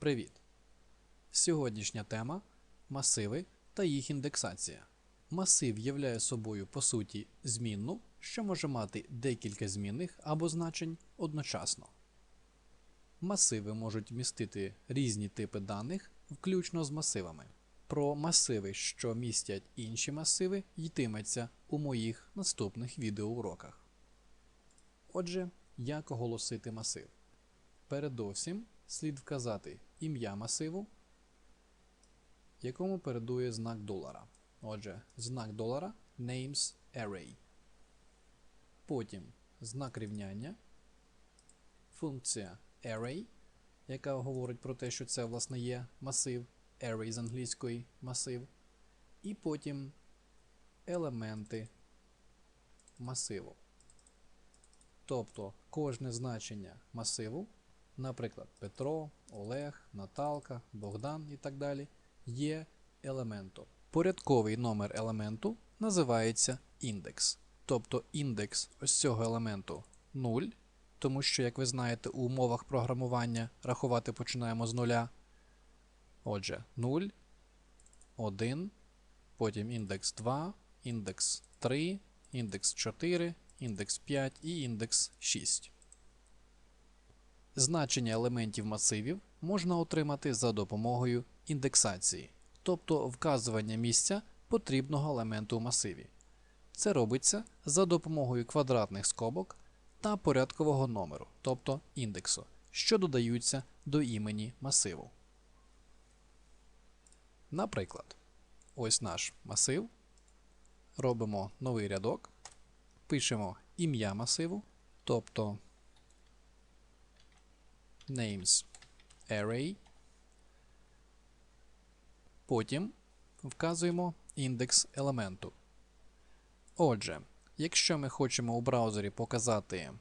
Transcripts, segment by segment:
Привіт! Сьогоднішня тема масиви та їх індексація. Масив являє собою по суті змінну, що може мати декілька змінних або значень одночасно. Масиви можуть містити різні типи даних, включно з масивами. Про масиви, що містять інші масиви, йтиметься у моїх наступних відеоуроках. Отже, як оголосити масив? Передовсім слід вказати ім'я масиву, якому передує знак долара. Отже, знак долара names array. Потім знак рівняння, функція array, яка говорить про те, що це власне є масив, array з англійської масив, і потім елементи масиву. Тобто кожне значення масиву, наприклад, Петро, Олег, Наталка, Богдан і так далі, є елементом. Порядковий номер елементу називається індекс. Тобто індекс ось цього елементу 0, тому що, як ви знаєте, у умовах програмування рахувати починаємо з нуля. Отже, 0, 1, потім індекс 2, індекс 3, індекс 4, індекс 5 і індекс 6. Значення елементів масивів можна отримати за допомогою індексації, тобто вказування місця потрібного елементу у масиві. Це робиться за допомогою квадратних скобок та порядкового номеру, тобто індексу, що додаються до імені масиву. Наприклад, ось наш масив. Робимо новий рядок, пишемо ім'я масиву, тобто names array. Потім вказуємо індекс елементу. Отже, якщо ми хочемо у браузері показати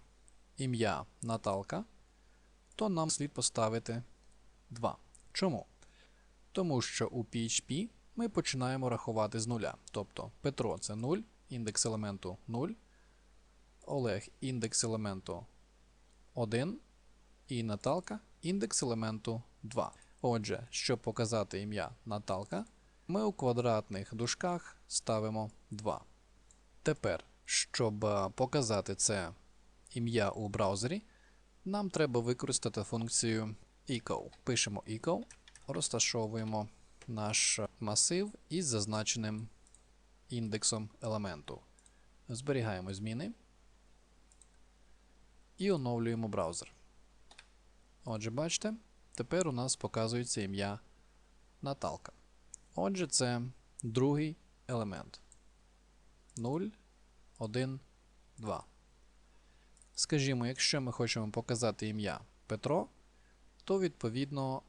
ім'я Наталка, то нам слід поставити 2. Чому? Тому що у PHP ми починаємо рахувати з нуля. Тобто Петро це 0, індекс елементу 0, Олег індекс елементу 1 і Наталка індекс елементу 2. Отже, щоб показати ім'я Наталка, ми у квадратних дужках ставимо 2. Тепер, щоб е, показати це ім'я у браузері, нам треба використати функцію echo. Пишемо echo, розташовуємо наш масив із зазначеним індексом елементу. Зберігаємо зміни і оновлюємо браузер. Отже, бачите, тепер у нас показується ім'я Наталка. Отже, це другий елемент. 0, 1, 2. Скажімо, якщо ми хочемо показати ім'я Петро, то відповідно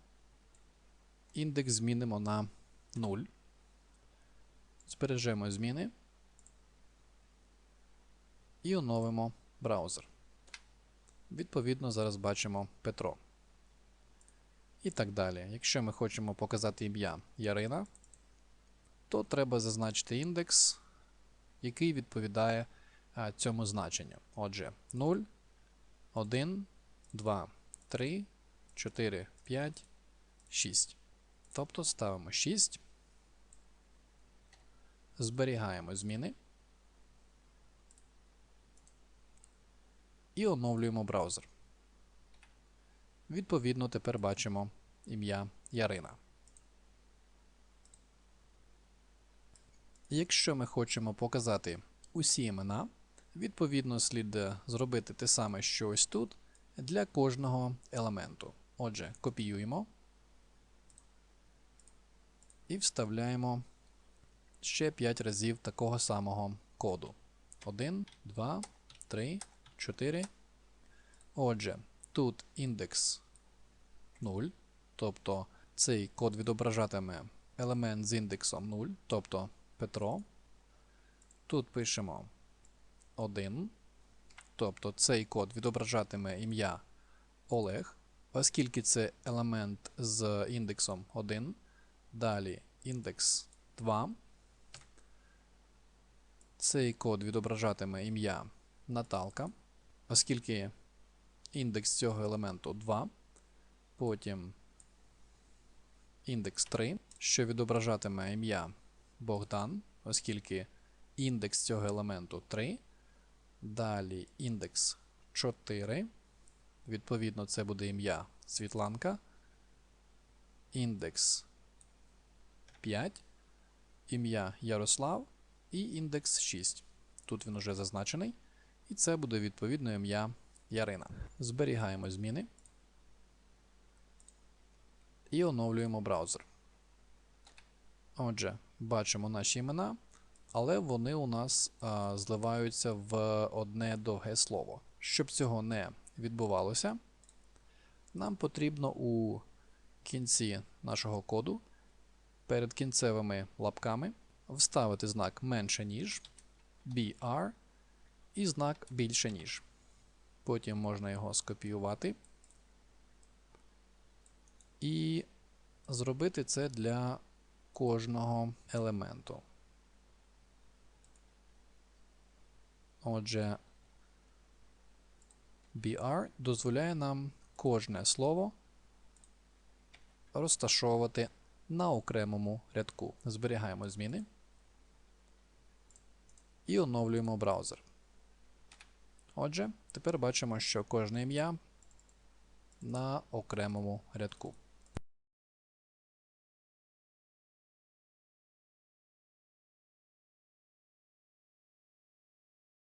індекс змінимо на 0. Збережемо зміни і оновимо браузер. Відповідно, зараз бачимо Петро. І так далі. Якщо ми хочемо показати ім'я Ярина, то треба зазначити індекс, який відповідає цьому значенню. Отже, 0, 1, 2, 3, 4, 5, 6. Тобто ставимо 6. Зберігаємо зміни. І оновлюємо браузер. Відповідно, тепер бачимо ім'я Ярина. Якщо ми хочемо показати усі імена, відповідно слід зробити те саме, що ось тут, для кожного елементу. Отже, копіюємо і вставляємо ще 5 разів такого самого коду. 1, 2, 3, 4. Отже, тут індекс 0, тобто цей код відображатиме елемент з індексом 0, тобто Петро. Тут пишемо 1, тобто цей код відображатиме ім'я Олег, оскільки це елемент з індексом 1. Далі індекс 2. Цей код відображатиме ім'я Наталка, оскільки індекс цього елементу 2. Потім індекс 3, що відображатиме ім'я Богдан, оскільки індекс цього елементу 3. Далі індекс 4. Відповідно, це буде ім'я Світланка. Індекс 5. Ім'я Ярослав. І індекс 6. Тут він уже зазначений. І це буде відповідно ім'я Ярина. Зберігаємо зміни. І оновлюємо браузер. Отже, бачимо наші імена, але вони у нас а, зливаються в одне довге слово. Щоб цього не відбувалося, нам потрібно у кінці нашого коду перед кінцевими лапками вставити знак менше ніж BR і знак більше ніж. Потім можна його скопіювати і зробити це для кожного елементу. Отже, BR дозволяє нам кожне слово розташовувати на окремому рядку. Зберігаємо зміни і оновлюємо браузер. Отже, тепер бачимо, що кожне ім'я на окремому рядку.